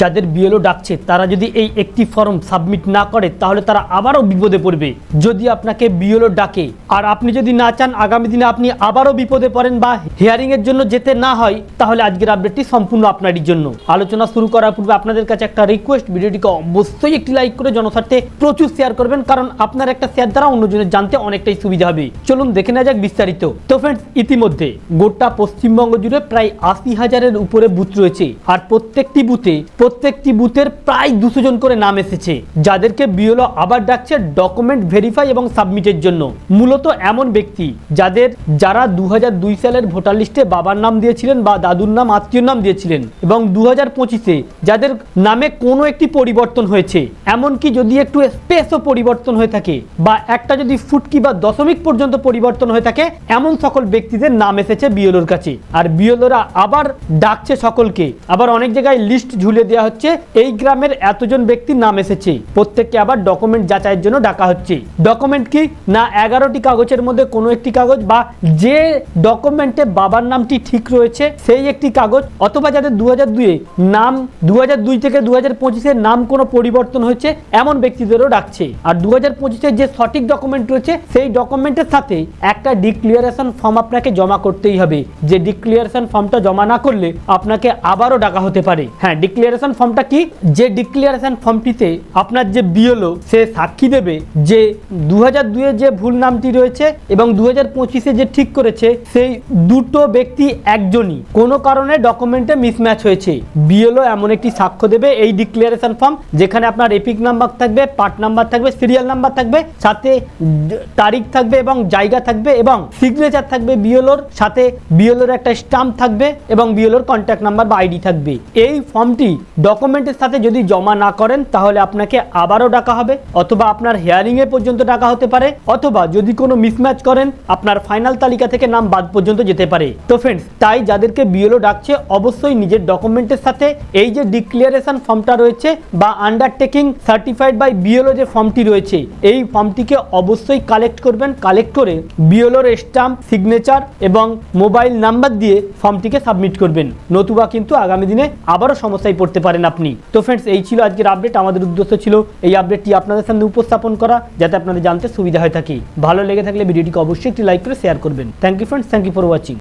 যাদের বিএলও ডাকছে, তারা যদি এই একটি ফর্ম সাবমিট না করে, তাহলে তারা আবারও বিপদে পড়বে। যদি আপনাকে বিএলও ডাকে, আর আপনি যদি না চান, আগামী দিনে আপনি আবারও বিপদে পড়েন বা হিয়ারিং এর জন্য যেতে না হয়, তাহলে আজকের আপডেটটি সম্পূর্ণ আপনারই জন্য। আলোচনা শুরু করার পূর্বে আপনাদের কাছে একটা রিকোয়েস্ট ভিডিওটিকে অবশ্যই একটি লাইক করে জনস্বার্থে প্রচুর শেয়ার করবেন, কারণ আপনার একটা শেয়ার দ্বারা অন্যজনের জানতে অনেকটাই সুবিধা হবে। চলুন দেখে নেওয়া যাক বিস্তারিত। তো ফ্রেন্ডস ইতিমধ্যে গোটা পশ্চিমবঙ্গ জুড়ে প্রায় আশি হাজারের উপরে বুথ রয়েছে, আর প্রত্যেকটি বুথে প্রত্যেকটি বুথের প্রায় দুশো জন করে নাম এসেছে, যাদেরকে বিএলও আবার ডাকছে ডকুমেন্ট ভেরিফাই এবং সাবমিটের জন্য। মূলত এমন ব্যক্তি যাদের যারা দু হাজার দুই সালের ভোটার লিস্টে বাবার নাম দিয়েছিলেন বা দাদুর নাম আত্মীয় নাম দিয়েছিলেন এবং দু হাজার পঁচিশে যাদের নামে কোনো একটি পরিবর্তন হয়েছে। এমনকি যদি একটু স্পেসও পরিবর্তন হয়ে থাকে বা একটা যদি ফুটকি বা দশমিক পর্যন্ত পরিবর্তন হয়ে থাকে, এমন সকল ব্যক্তিদের নাম এসেছে বিএলওর কাছে। আর বিএলওরা আবার ডাকছে সকলকে। আবার অনেক জায়গায় লিস্ট ঝুলে দেওয়া হচ্ছে, এই গ্রামের এতজন ব্যক্তির নাম এসেছে। প্রত্যেককে আবার ডকুমেন্ট যাচাইয়ের জন্য ডাকা হচ্ছে। ডকুমেন্ট কি? না, এগারোটি কাগজের মধ্যে কোনো একটি কাগজ বা যে ডকুমেন্টে বাবার নামটি ঠিক রয়েছে, সেই একটি কাগজ, অথবা যাদের দু হাজার দুয়ে নাম দু হাজার দুই থেকে দু হাজার পঁচিশের নাম কোনো পরিবর্তন হয়েছে, এমন ব্যক্তিদেরও ডাকছে। আর দু হাজার পঁচিশের যে সঠিক ডকুমেন্ট রয়েছে, সেই ডকুমেন্টের সাথে একটা ডিক্লিয়ারেশন ফর্ম আপনাকে জমা করতেই হবে। যে ডিক্লিয়ারেশন ফর্মটা জমা না করলে আপনাকে আবারও ডাকা হতে পারে। হ্যাঁ ডিক্লিয়ারেশন ফর্মটা কি? যে ডিক্লিয়ারেশন ফর্মটিতে আপনার যে বিএলও সে সাক্ষী দেবে যে দু হাজার দুয়ে যে ভুল নামটি রয়েছে এবং দু হাজার পঁচিশে যে ঠিক করেছে, সেই দুটো ব্যক্তি একজনই। কোনো কারণে ডকুমেন্টে মিসম্যাচ হয়েছে। বিএলও এমন একটি সাক্ষ্য দেবে এই ডিক্লারেশন ফর্ম যেখানে আপনার এপিক নাম্বার থাকবে পার্ট নাম্বার থাকবে সিরিয়াল নাম্বার থাকবে, সাথে তারিখ থাকবে এবং জায়গা থাকবে এবং সিগনেচার থাকবে বিএলওর সাথে বিএলওর একটা স্টাম্প থাকবে এবং বিএলওর কন্ট্যাক্ট নাম্বার বা আইডি থাকবে। এই ফর্মটি ডকুমেন্টের সাথে যদি জমা না করেন, তাহলে আপনাকে আবারও ডাকা হবে, অথবা আপনার হেয়ারিং এ পর্যন্ত ডাকা হতে পারে, অথবা যদি কোনো মিসম্যাচ করেন, আপনার ফাইনাল তালিকা থেকে নাম বাদ পর্যন্ত যেতে পারে। তো ফ্রেন্ডস তাই যাদেরকে বিএলও ডাকছে, অবশ্যই নিজের ডকুমেন্টের সাথে এই যে ডিক্লিয়ারেশন ফর্মটা রয়েছে, বা আন্ডারটেকিং সার্টিফাইড বাই বিএলও যে ফর্মটি রয়েছে, এই ফর্মটিকে অবশ্যই কালেক্ট করবেন কালেক্ট করে বিএলওর স্টাম্প সিগনেচার এবং মোবাইল নাম্বার দিয়ে ফর্মটিকে সাবমিট করবেন। নতুবা কিন্তু আগামী দিনে আবারও সমস্যায় পড়তে পারেন আপনি। তো ফ্রেন্ডস এই ছিল আজকের আপডেট আমাদের উদ্দেশ্য ছিল এই আপডেটটি আপনাদের সামনে উপস্থাপন করা, যাতে আপনাদের জানতে সুবিধা হয়ে থাকে। ভালো লেগে থাকলে ভিডিওটিকে অবশ্যই একটি লাইক করে শেয়ার করবেন। Thank you friends thank you for watching